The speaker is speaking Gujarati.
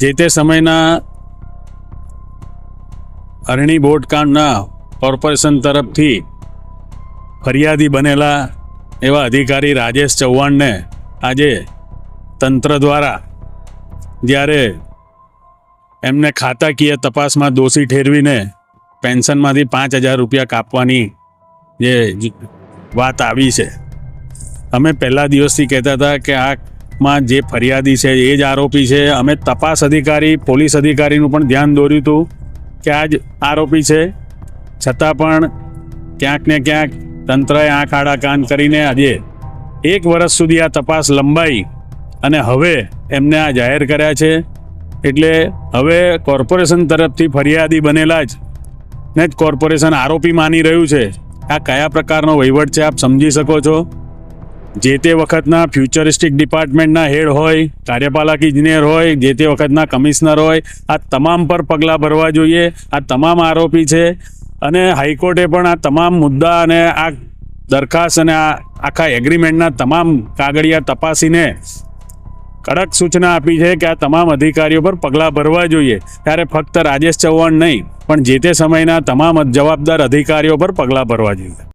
જે તે સમયના અરણી બોટકાંડના કોર્પોરેશન તરફથી ફરિયાદી બનેલા એવા અધિકારી રાજેશ ચૌહાણને આજે તંત્ર દ્વારા જ્યારે એમને ખાતાકીય તપાસમાં દોષી ઠેરવીને પેન્શનમાંથી પાંચ હજાર રૂપિયા કાપવાની જે વાત આવી છે. અમે પહેલા દિવસથી કહેતા હતા કે આમાં જે ફરિયાદી છે, એ જ આરોપી છે. અમે તપાસ અધિકારી, પોલીસ અધિકારીનું પણ ધ્યાન દોર્યું હતું કે આ જ આરોપી છે. છતાં પણ ક્યાંક ને ક્યાંક તંત્રએ આંખ આડા કાન કરીને આજે એક વર્ષ સુધી આ તપાસ લંબાઈ અને હવે એમને આ જાહેર કર્યા છે. એટલે હવે કોર્પોરેશન તરફથી ફરિયાદી બનેલા જ ને જ કોર્પોરેશન આરોપી માની રહ્યું છે. આ કયા પ્રકારનો વહીવટ છે, આપ સમજી શકો છો? જે તે વખતના ફ્યુચરિસ્ટિક ડિપાર્ટમેન્ટના હેડ હોય, કાર્યપાલક ઇજનેર હોય, જે તે વખતના કમિશનર હોય, આ તમામ પર પગલાં ભરવા જોઈએ. આ તમામ આરોપી છે અને હાઈકોર્ટે પણ આ તમામ મુદ્દા અને આ દરખાસ્ત અને આ આખા એગ્રીમેન્ટના તમામ કાગળિયા તપાસીને કડક સૂચના આપી છે કે આ તમામ અધિકારીઓ પર પગલાં ભરવા જોઈએ. ત્યારે ફક્ત રાજેશ ચૌહાણ નહીં, પણ જે તે સમયના તમામ જવાબદાર અધિકારીઓ પર પગલાં ભરવા જોઈએ.